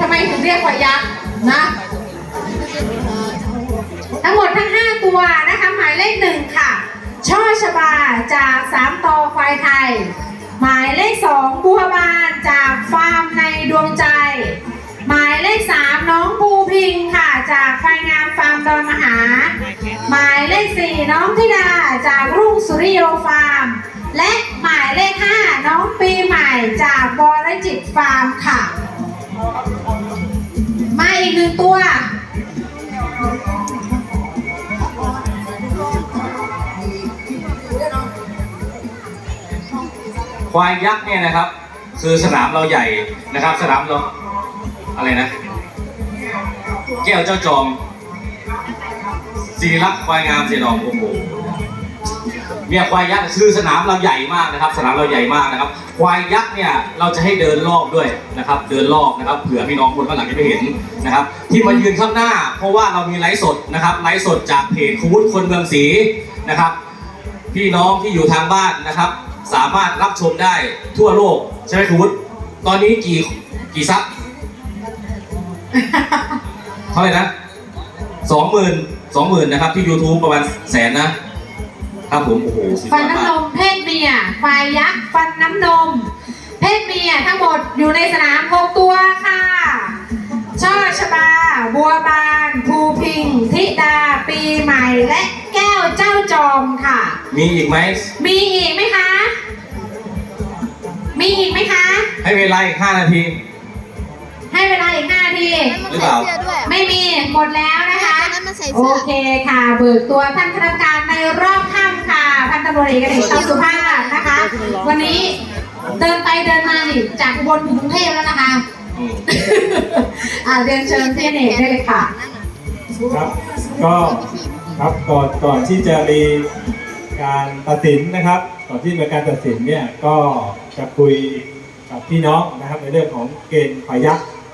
ทำไมถึงเรียกควายยักษ์นะ ทั้งหมดทั้ง 5 ตัวนะคะหมายเลขหนึ่งค่ะ ช่อชบาจากสามตอควายไทย หมายเลขสองบัวบานจากฟาร์มในดวงใจ หมายเลขสามน้องภูพิงค่ะจากควายงามฟาร์มดอนมหา หมายเลขสี่น้องธิดาจากรุ่งสุริโยฟาร์ม และหมายเลขห้าน้องปีใหม่จากบรจิตฟาร์มค่ะ มาอีกหนึ่งตัว ควายยักษ์เนี่ยนะครับ คือสนามเราใหญ่นะครับ สนามเราอะไรนะ แก้วเจ้าจอมศิริลักควายงามเสียดองโอ้โห เนี่ยควายยักษ์คือสนามเราใหญ่มากนะครับ สนามเราใหญ่มากนะครับ ควายยักษ์เนี่ยเราจะให้เดินรอบด้วยนะครับ เดินรอบนะครับเผื่อพี่น้องคนข้างหลังจะไม่เห็นนะครับ ที่มายืนข้างหน้า เพราะว่าเรามีไลฟ์สดนะครับไลฟ์สดจากเพจคูดคนเมืองศรีนะครับ พี่น้องที่อยู่ทางบ้านนะครับ สามารถรับชมได้ทั่วโลกใช่ไหมคุณวุฒิตอนนี้กี่กี่ซับเท่าไหร่นะสองหมื่นสองหมื่นนะครับที่ YouTube ประมาณแสนนะ ครับผมโอ้โหสุดยฟัอนดน้ำมานกมเพศเมียควายยักษ์ฟันน้ำนม เพศเมียทั้งหมดอยู่ในสนาม6ตัวค่ะ ช่อชบา บัวบาน ภูพิง ธิดา ปีใหม่ และแก้วเจ้าจอมค่ะ มีอีกไหมมีอีกไหมคะ มีอีกไหมคะ ให้เวลาอีกห้านาที ให้เวลาอีก5นาที หรือเปล่าไม่มีหมดแล้วนะคะ ตอนนั้นมันใส่โอเสื้อเคค่ะ เบิกตัวท่านคณะกรรมการในรอบค่ำค่ะพันตำรวจเอกเดชเตาสุภาพนะคะ วันนี้เดินไปเดินมานี่จากอุบลถึงกรุงเทพแล้วนะคะอืมอ่าเรียนเชิญพี่เนกได้เลยค่ะครับก็ครับก่อนก่อนที่จะมีการตัดสินนะครับ ก่อนที่มีการตัดสินเนี่ยก็จะคุยกับพี่น้องนะครับในเรื่องของเกณฑ์พยักษ์